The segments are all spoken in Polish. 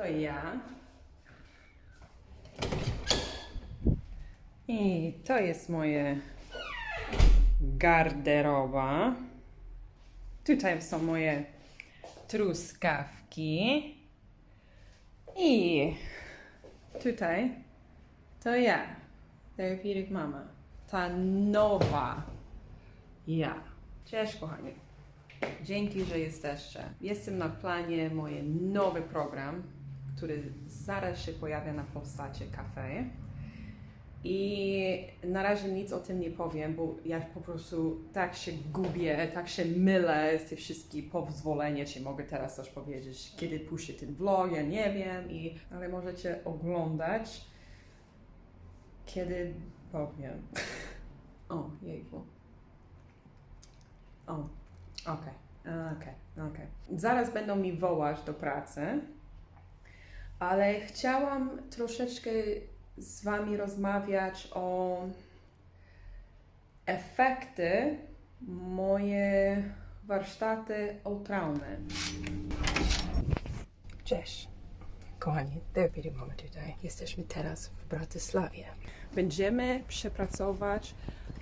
to ja. I to jest moje garderoba. Tutaj są moje truskawki. I tutaj to ja, Therapeutic Mama. Ta nowa ja. Cześć kochani. Dzięki, że jesteście. Jestem na planie moje nowy program, który zaraz się pojawia na Polsacie Cafe. I na razie nic o tym nie powiem, bo ja po prostu tak się gubię, tak się mylę z tych wszystkich pozwolenia, czy mogę teraz coś powiedzieć, kiedy puszczę ten vlog, ja nie wiem, i, ale możecie oglądać, kiedy powiem. O, jejku. O, okej, okej, okej. Zaraz będą mi wołać do pracy, ale chciałam troszeczkę z Wami rozmawiać o efekty moje warsztaty o traumy. Cześć. Kochani, Therapeutic Mama tutaj. Jesteśmy teraz w Bratysławie. Będziemy przepracować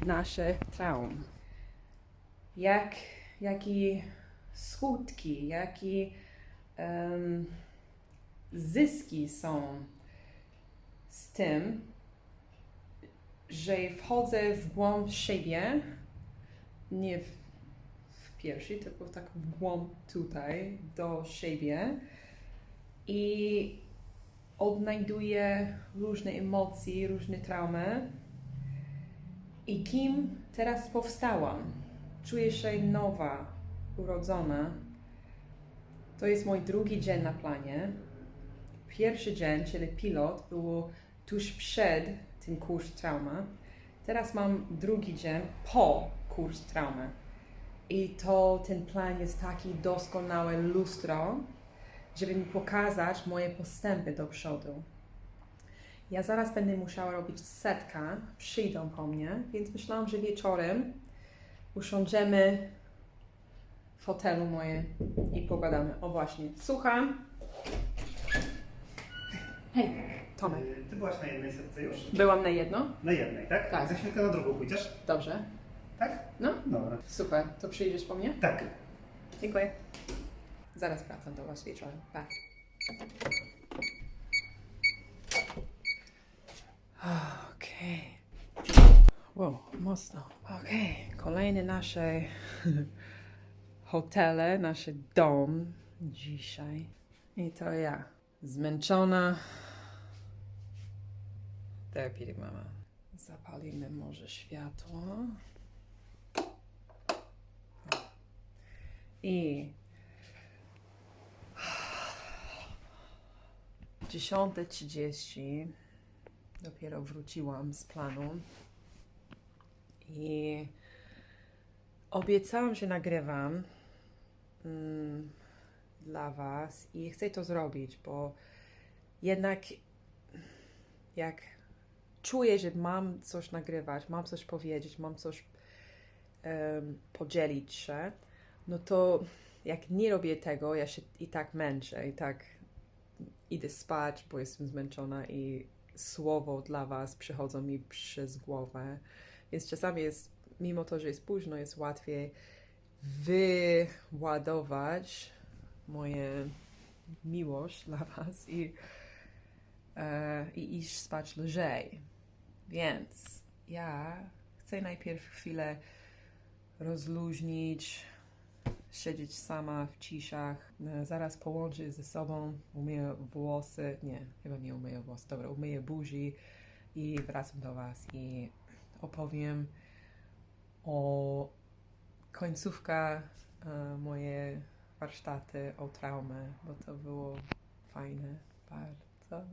nasze traumy. Jak, jakie skutki, jakie em, zyski są z tym, że wchodzę w głąb siebie, nie w, w piersi, tylko tak w głąb tutaj, do siebie i odnajduję różne emocje, różne traumy i kim teraz powstałam. Czuję się nowa, urodzona. To jest mój drugi dzień na planie. Pierwszy dzień, czyli pilot, było tuż przed tym kurs trauma. Teraz mam drugi dzień po kurs trauma. I to ten plan jest taki doskonałe lustro, żeby mi pokazać moje postępy do przodu. Ja zaraz będę musiała robić setka, przyjdą po mnie, więc myślałam, że wieczorem usiądziemy w fotelu moje i pogadamy. O właśnie, słucham. Hej, Tomek. Y, Ty byłaś na jednej setce już? Byłam na jedno? Na jednej, tak? Tak. Za chwilkę na drugą pójdziesz? Dobrze. Tak? No, Dobra. super. To przyjdziesz po mnie? Tak. Dziękuję. Zaraz wracam do Was wieczorem. Pa. Okej. Wow, mocno. Okej, kolejne nasze hotele, nasz dom dzisiaj. I to ja. Zmęczona. Therapeutic mama. Zapalimy może światło. I 10.30 dopiero wróciłam z planu i obiecałam, że nagrywam mm, dla Was i chcę to zrobić, bo jednak jak czuję, że mam coś nagrywać, mam coś powiedzieć, mam coś em, podzielić się, no to jak nie robię tego, ja się i tak męczę, i tak idę spać, bo jestem zmęczona i słowo dla Was przychodzą mi przez głowę. Więc czasami jest, mimo to, że jest późno, jest łatwiej wyładować moje miłość dla Was i, e, i iść spać lżej. Więc ja chcę najpierw chwilę rozluźnić, siedzieć sama w ciszach, e, zaraz połączyć ze sobą, umyję włosy, nie, chyba nie umyję włosy, dobra, umyję buzi i wracam do Was i opowiem o końcówka e, moje warsztaty o traumę, bo to było fajne, bardzo.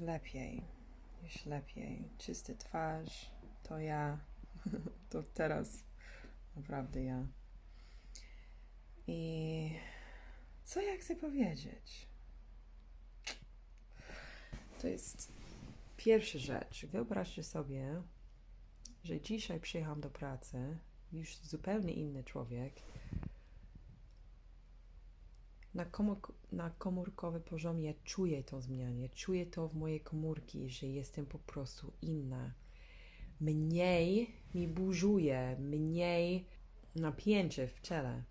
Lepiej, już lepiej. Czysty twarz, to ja, to teraz naprawdę ja. I co ja chcę powiedzieć? To jest pierwsza rzecz. Wyobraźcie sobie, że dzisiaj przyjechałam do pracy, już zupełnie inny człowiek. Na, komórk- na komórkowym poziomie czuję tą zmianę, czuję to w mojej komórki, że jestem po prostu inna. Mniej mi burzuje, mniej napięcie w ciele.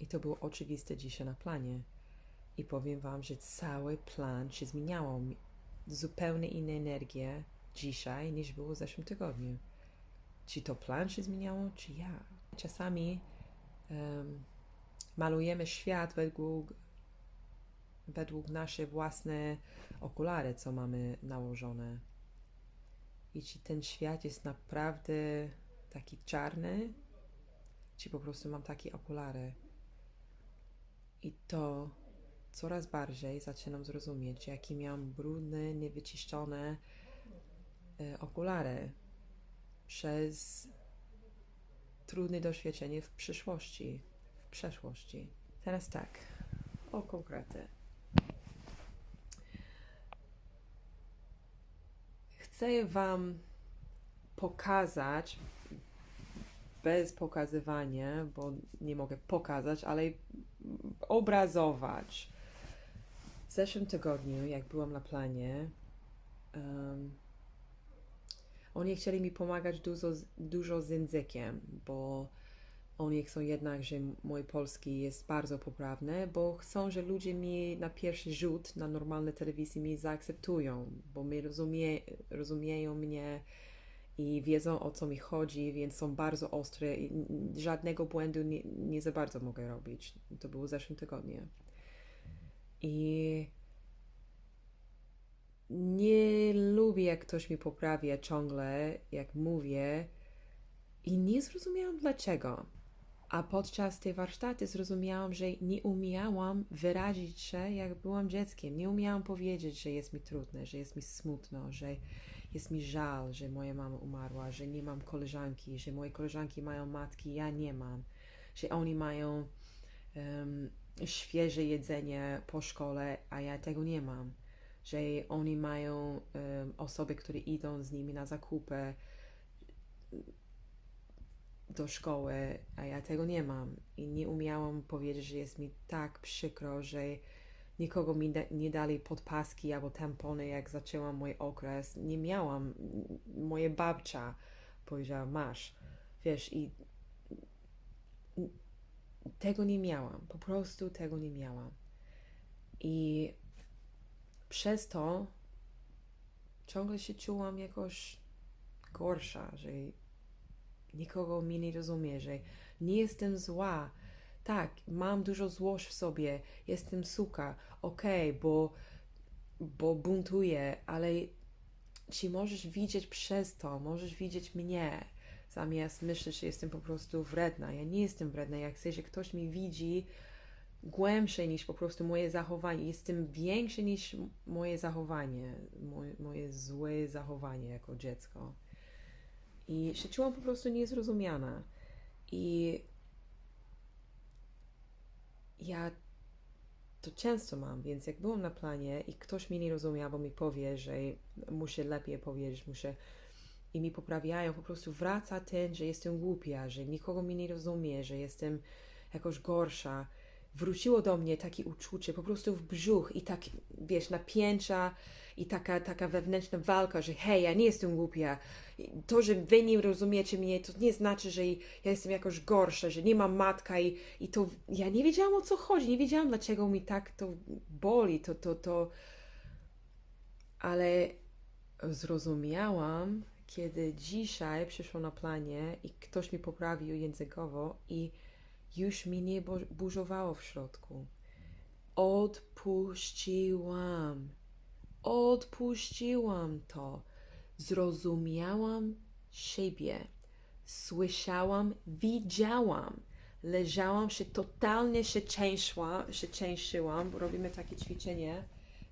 I to było oczywiste dzisiaj na planie. I powiem Wam, że cały plan się zmieniało. Zupełnie inne energie dzisiaj niż było w zeszłym tygodniu. Czy to plan się zmieniało, czy ja? Czasami em, malujemy świat według, według nasze własne okulary, co mamy nałożone. I czy ten świat jest naprawdę taki czarny, czy po prostu mam takie okulary. I to coraz bardziej zaczynam zrozumieć, jakie miałam brudne, niewyczyszczone e, okulary przez trudne doświadczenie w przyszłości, przeszłości. Teraz tak, o konkrety. Chcę Wam pokazać, bez pokazywania, bo nie mogę pokazać, ale obrazować. W zeszłym tygodniu, jak byłam na planie, em, oni chcieli mi pomagać dużo, dużo z językiem, bo oni chcą jednak, że mój polski jest bardzo poprawny, bo chcą, że ludzie mi na pierwszy rzut na normalnej telewizji mi zaakceptują, bo mi rozumie, rozumieją mnie i wiedzą o co mi chodzi, więc są bardzo ostre i żadnego błędu nie, nie za bardzo mogę robić. To było w zeszłym tygodniu. I nie lubię, jak ktoś mi poprawia ciągle, jak mówię, i nie zrozumiałam dlaczego. A podczas tej warsztaty zrozumiałam, że nie umiałam wyrazić się, jak byłam dzieckiem. Nie umiałam powiedzieć, że jest mi trudne, że jest mi smutno, że jest mi żal, że moja mama umarła, że nie mam koleżanki, że moje koleżanki mają matki, ja nie mam, że oni mają em, świeże jedzenie po szkole, a ja tego nie mam, że oni mają em, osoby, które idą z nimi na zakupy do szkoły, a ja tego nie mam. I nie umiałam powiedzieć, że jest mi tak przykro, że nikogo mi da, nie dali podpaski albo tampony, jak zaczęłam mój okres. Nie miałam. Moje babcia powiedziała, masz. Wiesz, i tego nie miałam. Po prostu tego nie miałam. I przez to ciągle się czułam jakoś gorsza, że nikogo mi nie rozumie, że nie jestem zła. Tak, mam dużo złość w sobie, jestem suka, okej, bo, bo buntuję, ale czy możesz widzieć przez to, możesz widzieć mnie, zamiast myśleć, że jestem po prostu wredna. Ja nie jestem wredna, ja chcę, że ktoś mi widzi głębsze niż po prostu moje zachowanie. Jestem większe niż moje zachowanie, moje, moje złe zachowanie jako dziecko. I się czułam po prostu niezrozumiana. I ja to często mam, więc jak byłam na planie i ktoś mnie nie rozumie, albo mi powie, że muszę lepiej powiedzieć, muszę i mi poprawiają, po prostu wraca ten, że jestem głupia, że nikogo mi nie rozumie, że jestem jakoś gorsza. Wróciło do mnie takie uczucie po prostu w brzuch i tak, wiesz, napięcia i taka, taka wewnętrzna walka, że hej, ja nie jestem głupia. To, że wy nie rozumiecie mnie, to nie znaczy, że ja jestem jakoś gorsza, że nie mam matka i, i to ja nie wiedziałam o co chodzi, nie wiedziałam dlaczego mi tak to boli, to, to, to, ale zrozumiałam, kiedy dzisiaj przyszło na planie i ktoś mi poprawił językowo i już mi nie bu- burzowało w środku. Odpuściłam. Odpuściłam to. Zrozumiałam siebie. Słyszałam, widziałam. Leżałam się, totalnie się częściła, się częściłam, bo robimy takie ćwiczenie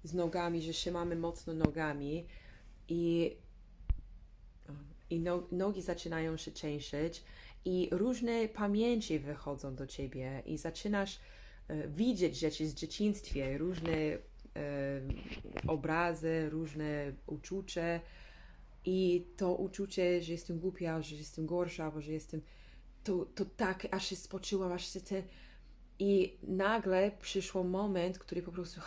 z nogami, że się mamy mocno nogami i i no, nogi zaczynają się trzęsieć i różne pamięci wychodzą do ciebie i zaczynasz e, widzieć rzeczy z dzieciństwie, różne e, obrazy, różne uczucia i to uczucie, że jestem głupia, że jestem gorsza, albo że jestem to, to tak, aż się spoczyłam, aż się te I nagle przyszło moment, który po prostu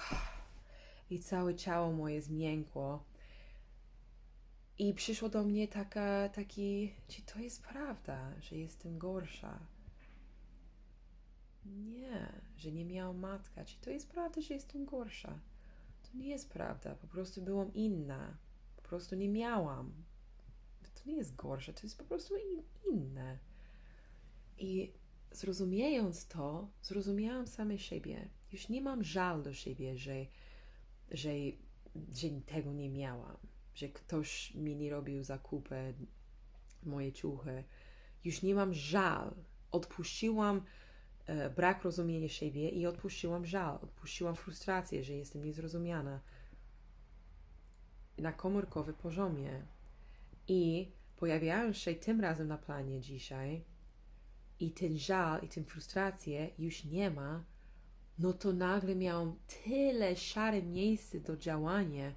i całe ciało moje zmiękło. I przyszło do mnie taka, taki, czy to jest prawda, że jestem gorsza? Nie, że nie miałam matka. Czy to jest prawda, że jestem gorsza? To nie jest prawda, po prostu byłam inna. Po prostu nie miałam. To nie jest gorsze, to jest po prostu in, inne. I zrozumiejąc to, zrozumiałam same siebie. Już nie mam żal do siebie, że, że, że tego nie miałam, że ktoś mi nie robił zakupy, moje ciuchy. Już nie mam żal. Odpuściłam e, brak rozumienia siebie i odpuściłam żal. Odpuściłam frustrację, że jestem niezrozumiana na komórkowym poziomie. I pojawiając się tym razem na planie dzisiaj, i ten żal, i tę frustrację już nie ma, no to nagle miałam tyle szare miejsce do działania,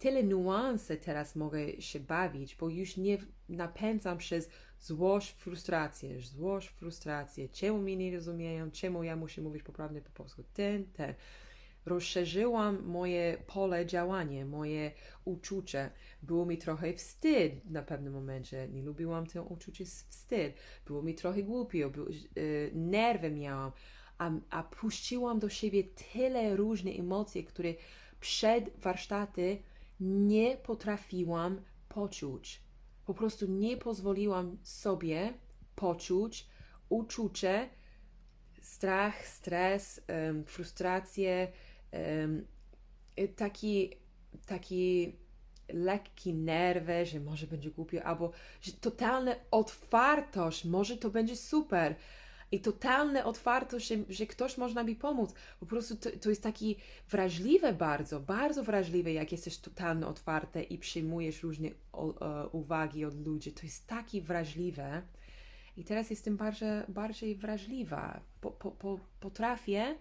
tyle nuanse teraz mogę się bawić, bo już nie napędzam przez złość, frustrację, złość, frustrację, czemu mnie nie rozumieją, czemu ja muszę mówić poprawnie po polsku, ten, ten. Rozszerzyłam moje pole działania, moje uczucie. Było mi trochę wstyd na pewnym momencie. Nie lubiłam to uczucie wstyd. Było mi trochę głupio, był, yy, nerwy miałam. A, a puściłam do siebie tyle różnych emocji, które przed warsztaty nie potrafiłam poczuć. Po prostu nie pozwoliłam sobie poczuć uczucie, strach, stres, frustrację, um, taki, taki lekki nerwy, że może będzie głupio, albo totalna otwartość, może to będzie super. I totalna otwartość, że, że ktoś można mi pomóc. Po prostu to, to jest taki wrażliwe bardzo, bardzo wrażliwe, jak jesteś totalnie otwarte i przyjmujesz różne o, e, uwagi od ludzi. To jest taki wrażliwe. I teraz jestem bardziej, bardziej wrażliwa. Po, po, po, potrafię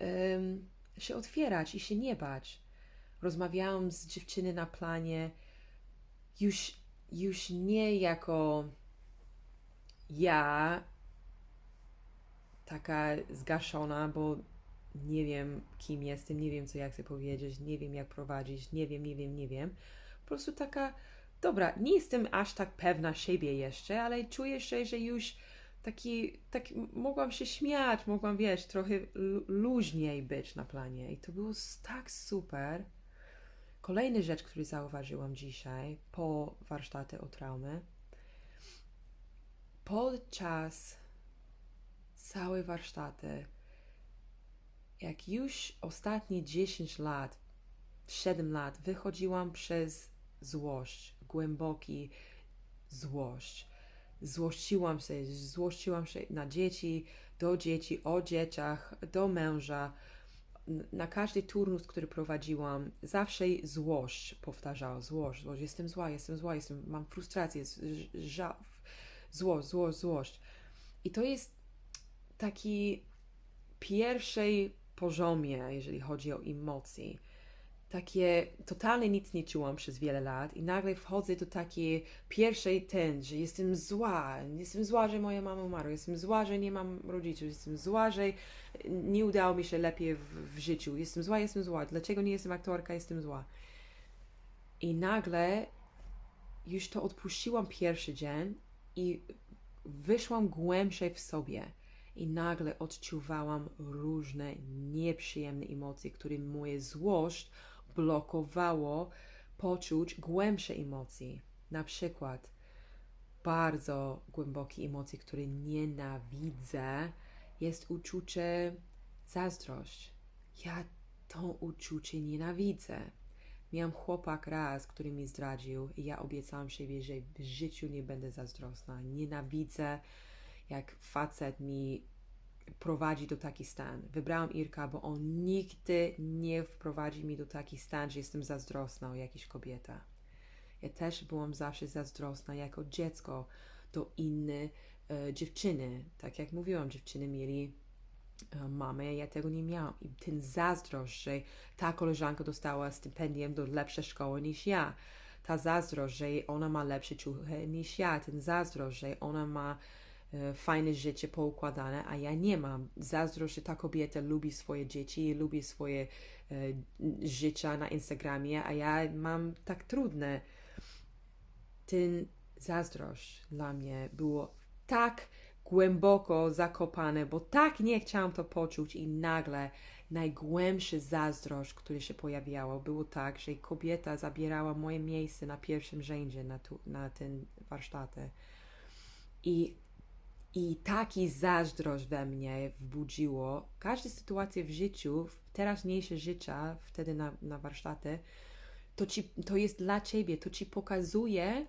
um, się otwierać i się nie bać. Rozmawiałam z dziewczyny na planie już, już nie jako ja, taka zgaszona, bo nie wiem, kim jestem, nie wiem, co ja chcę powiedzieć, nie wiem, jak prowadzić, nie wiem, nie wiem, nie wiem. Po prostu taka, dobra, nie jestem aż tak pewna siebie jeszcze, ale czuję się, że już taki, tak mogłam się śmiać, mogłam, wiesz, trochę lu- luźniej być na planie i to było tak super. Kolejna rzecz, którą zauważyłam dzisiaj po warsztacie o traumy, podczas całej warsztaty, jak już ostatnie 10 lat, 7 lat wychodziłam przez złość, głęboki złość. Złościłam się, złościłam się na dzieci, do dzieci, o dzieciach, do męża. Na każdy turnus, który prowadziłam, zawsze złość powtarzała, złość, złość, jestem zła, jestem zła, jestem, mam frustrację, żal, złość, złość, złość. I to jest taki pierwszej poziomie, jeżeli chodzi o emocje. Takie totalnie nic nie czułam przez wiele lat i nagle wchodzę do takiej pierwszej ten, że jestem zła, jestem zła, że moja mama umarła, jestem zła, że nie mam rodziców, jestem zła, że nie udało mi się lepiej w, w życiu, jestem zła, jestem zła, dlaczego nie jestem aktorka, jestem zła. I nagle już to odpuściłam pierwszy dzień i wyszłam głębszej w sobie i nagle odczuwałam różne nieprzyjemne emocje, które moje złość blokowało poczuć głębsze emocje. Na przykład bardzo głębokie emocje, które nienawidzę, jest uczucie zazdrość. Ja to uczucie nienawidzę. Miałam chłopak raz, który mi zdradził i ja obiecałam siebie, że w życiu nie będę zazdrosna. Nienawidzę, jak facet mi prowadzi do taki stan. Wybrałam Irka, bo on nigdy nie wprowadzi mi do taki stan, że jestem zazdrosna o jakieś kobieta. Ja też byłam zawsze zazdrosna jako dziecko do innej e, dziewczyny. Tak jak mówiłam, dziewczyny mieli e, mamę, ja tego nie miałam. I ten zazdrość, że ta koleżanka dostała stypendium do lepszej szkoły niż ja. Ta zazdrość, że ona ma lepsze ciuchy niż ja. Ten zazdrość, że ona ma fajne życie poukładane, a ja nie mam. Zazdrość, że ta kobieta lubi swoje dzieci i lubi swoje e, życia na Instagramie, a ja mam tak trudne. Ten zazdrość dla mnie było tak głęboko zakopane, bo tak nie chciałam to poczuć i nagle najgłębszy zazdrość, który się pojawiało, było tak, że kobieta zabierała moje miejsce na pierwszym rzędzie na, tu, na ten warsztaty. I, I taki zazdrość we mnie wbudziło. Każda sytuacja w życiu, w teraźniejsze życia, wtedy na, na warsztaty, to, ci, to jest dla ciebie, to ci pokazuje,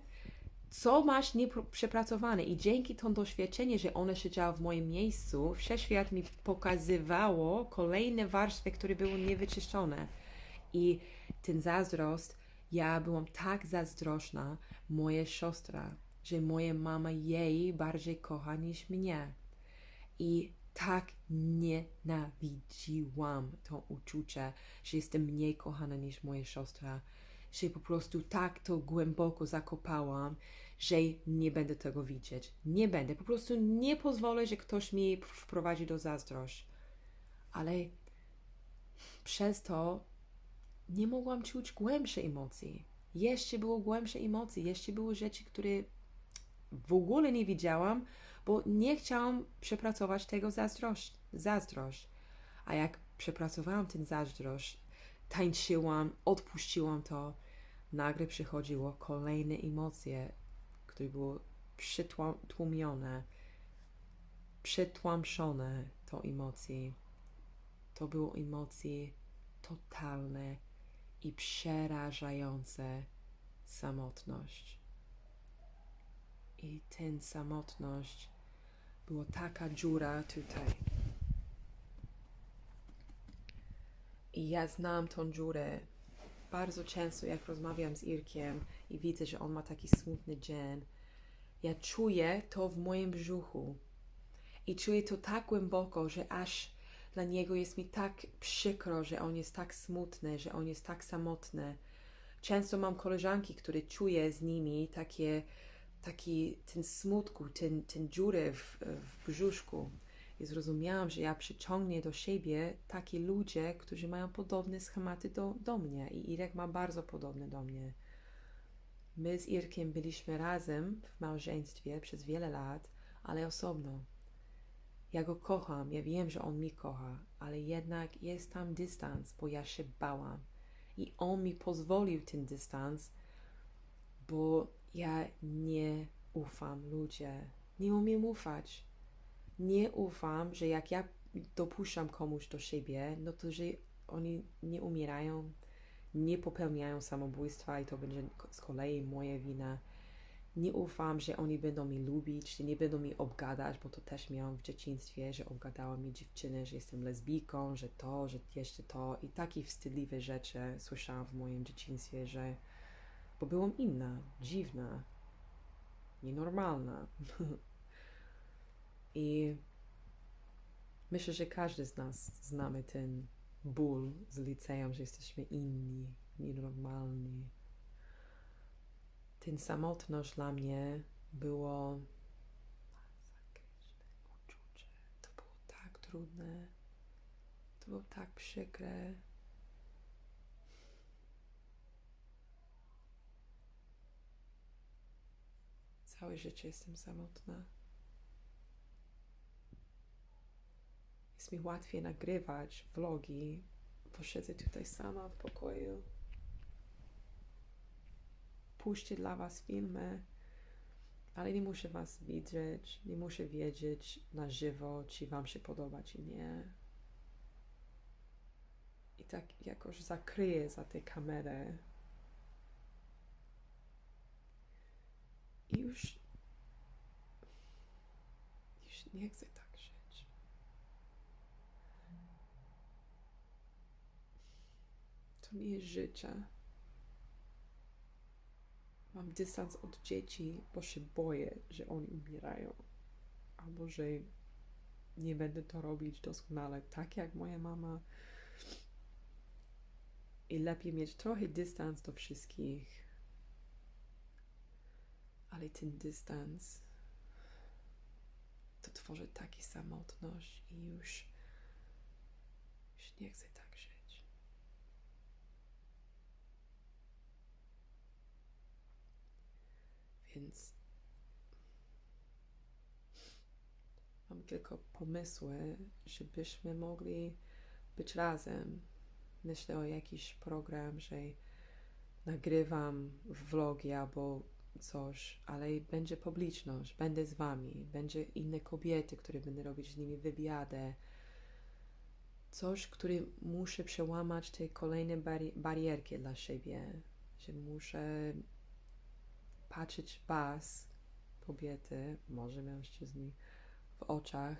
co masz nieprzepracowane i dzięki to doświadczenie, że one siedziały w moim miejscu, wszechświat mi pokazywało kolejne warstwy, które były niewyczyszczone. I ten zazdrost, ja byłam tak zazdrosna, moja siostra, że moja mama jej bardziej kocha niż mnie. I tak nienawidziłam to uczucie, że jestem mniej kochana niż moja siostra że po prostu tak to głęboko zakopałam, że nie będę tego widzieć. Nie będę. Po prostu nie pozwolę, że ktoś mi wprowadzi do zazdrość. Ale przez to nie mogłam czuć głębszej emocji. Jeszcze było głębsze emocje, jeszcze były rzeczy, które w ogóle nie widziałam, bo nie chciałam przepracować tego zazdrość. zazdrość. A jak przepracowałam ten zazdrość, tańczyłam, odpuściłam to, nagle przychodziło kolejne emocje, które były przytłumione, przetłamszone to emocje. To było emocje totalne i przerażające samotność. I ten samotność była taka dziura tutaj. I ja znam tą dziurę bardzo często, jak rozmawiam z Irkiem i widzę, że on ma taki smutny dzień, ja czuję to w moim brzuchu. I czuję to tak głęboko, że aż dla niego jest mi tak przykro, że on jest tak smutny, że on jest tak samotny. Często mam koleżanki, które czuję z nimi takie, taki ten smutku, ten, ten dziurę w, w brzuszku i zrozumiałam, że ja przyciągnie do siebie takie ludzie, którzy mają podobne schematy do, do mnie. I Irek ma bardzo podobne do mnie. My z Irkiem byliśmy razem w małżeństwie przez wiele lat, ale osobno. Ja go kocham, ja wiem, że on mi kocha, ale jednak jest tam dystans, bo ja się bałam. I on mi pozwolił ten dystans, bo ja nie ufam ludzie. Nie umiem ufać nie ufam, że jak ja dopuszczam komuś do siebie, no to że oni nie umierają, nie popełniają samobójstwa i to będzie z kolei moja wina. Nie ufam, że oni będą mi lubić, że nie będą mi obgadać, bo to też miałam w dzieciństwie, że obgadała mi dziewczyny, że jestem lesbijką, że to, że jeszcze to i takie wstydliwe rzeczy słyszałam w moim dzieciństwie, że bo byłam inna, dziwna, nienormalna. I myślę, że każdy z nas znamy ten ból z liceum, że jesteśmy inni, nienormalni. Ten samotność dla mnie było uczucie. To było tak trudne. To było tak przykre. Całe życie jestem samotna. jest mi łatwiej nagrywać vlogi, bo siedzę tutaj sama w pokoju. Puszczę dla Was filmy, ale nie muszę Was widzieć, nie muszę wiedzieć na żywo, czy Wam się podoba, czy nie. I tak jakoś zakryję za tę kamerę. I już, już nie chcę tak żyć. To nie jest życie. Mam dystans od dzieci, bo się boję, że oni umierają. Albo że nie będę to robić doskonale, tak jak moja mama. I lepiej mieć trochę dystans do wszystkich. Ale ten dystans to tworzy taki samotność i już, już nie chcę tak żyć. Więc mam tylko pomysły, żebyśmy mogli być razem. Myślę o jakiś program, że nagrywam vlogi albo coś, ale będzie publiczność, będę z wami, będzie inne kobiety, które będę robić z nimi wywiady. Coś, który muszę przełamać te kolejne bari- barierki dla siebie, że muszę patrzeć was, kobiety, może mężczyźni, w oczach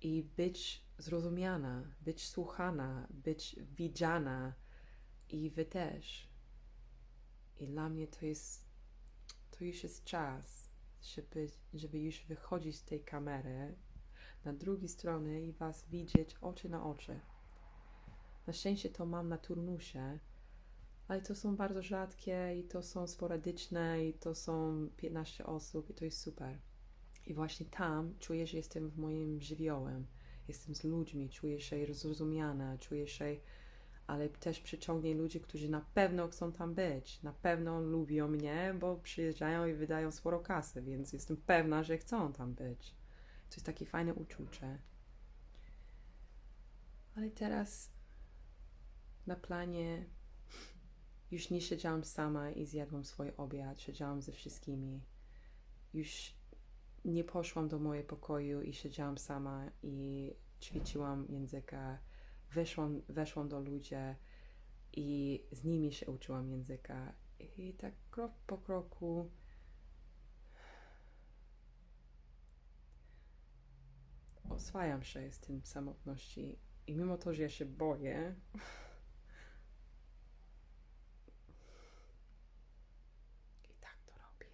i być zrozumiana, być słuchana, być widziana i wy też. I dla mnie to jest, to już jest czas, żeby, żeby już wychodzić z tej kamery na drugiej stronie i was widzieć oczy na oczy. Na szczęście to mam na turnusie, ale to są bardzo rzadkie i to są sporadyczne i to są 15 osób i to jest super. I właśnie tam czuję, że jestem w moim żywiołem. Jestem z ludźmi, czuję się zrozumiana, czuję się, ale też przyciągnie ludzi, którzy na pewno chcą tam być. Na pewno lubią mnie, bo przyjeżdżają i wydają sporo kasy, więc jestem pewna, że chcą tam być. To jest takie fajne uczucie. Ale teraz na planie już nie siedziałam sama i zjadłam swój obiad, siedziałam ze wszystkimi. Już nie poszłam do mojego pokoju i siedziałam sama i ćwiczyłam języka. Weszłam, weszłam do ludzi i z nimi się uczyłam języka. I tak krok po kroku oswajam się z tym samotności. I mimo to, że ja się boję, i tak to robię.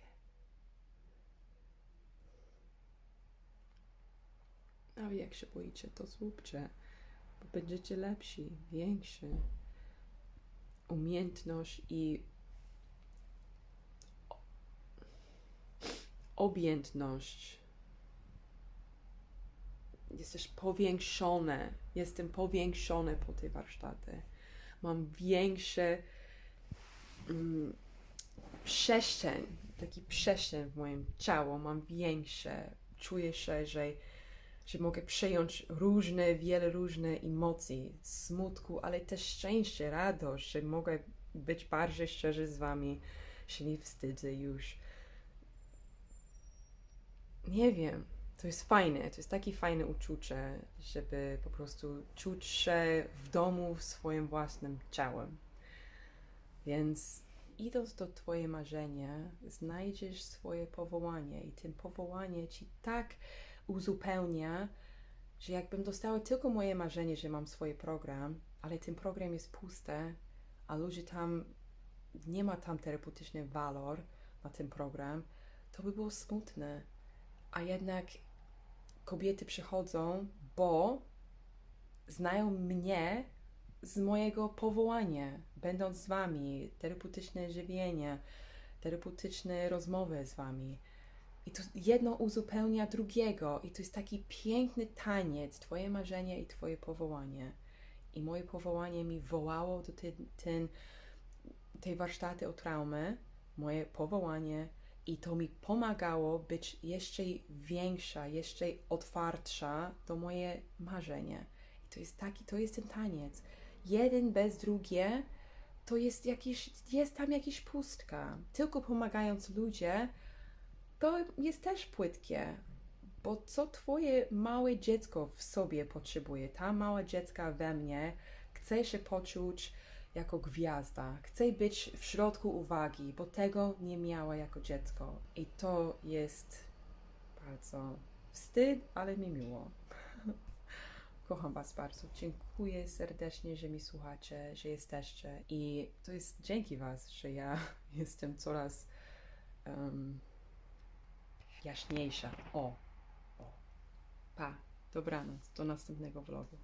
A jak się boicie, to zróbcie, bo będziecie lepsi, więksi. Umiejętność i objętność jest też powiększone. Jestem powiększony po tej warsztaty. Mam większe mm, przestrzeń, taki przestrzeń w moim ciało. Mam większe. Czuję się, że że mogę przejąć różne, wiele różnych emocji, smutku, ale też szczęście, radość, że mogę być bardziej szczerzy z wami, się nie wstydzę już. Nie wiem, to jest fajne, to jest takie fajne uczucie, żeby po prostu czuć się w domu swoim własnym ciałem. Więc idąc do Twoje marzenia, znajdziesz swoje powołanie i tym powołanie Ci tak uzupełnia, że jakbym dostała tylko moje marzenie, że mam swój program, ale ten program jest pusty, a ludzie tam, nie ma tam terapeutyczny walor na ten program, to by było smutne. A jednak kobiety przychodzą, bo znają mnie z mojego powołania, będąc z wami, terapeutyczne żywienie, terapeutyczne rozmowy z wami. I to jedno uzupełnia drugiego, i to jest taki piękny taniec, Twoje marzenie i Twoje powołanie. I moje powołanie mi wołało do ten, ten, tej warsztaty o traumy, moje powołanie, i to mi pomagało być jeszcze większa, jeszcze otwartsza do moje marzenie. I to jest taki, to jest ten taniec. Jeden bez drugie, to jest jakiś, jest tam jakaś pustka. Tylko pomagając ludzie, to jest też płytkie, bo co twoje małe dziecko w sobie potrzebuje, ta mała dziecka we mnie chce się poczuć jako gwiazda, chce być w środku uwagi, bo tego nie miała jako dziecko. I to jest bardzo wstyd, ale mi miło. Kocham Was bardzo. Dziękuję serdecznie, że mi słuchacie, że jesteście. I to jest dzięki Was, że ja jestem coraz um, jaśniejsza. O, o. Pa, dobranoc, do następnego vlogu.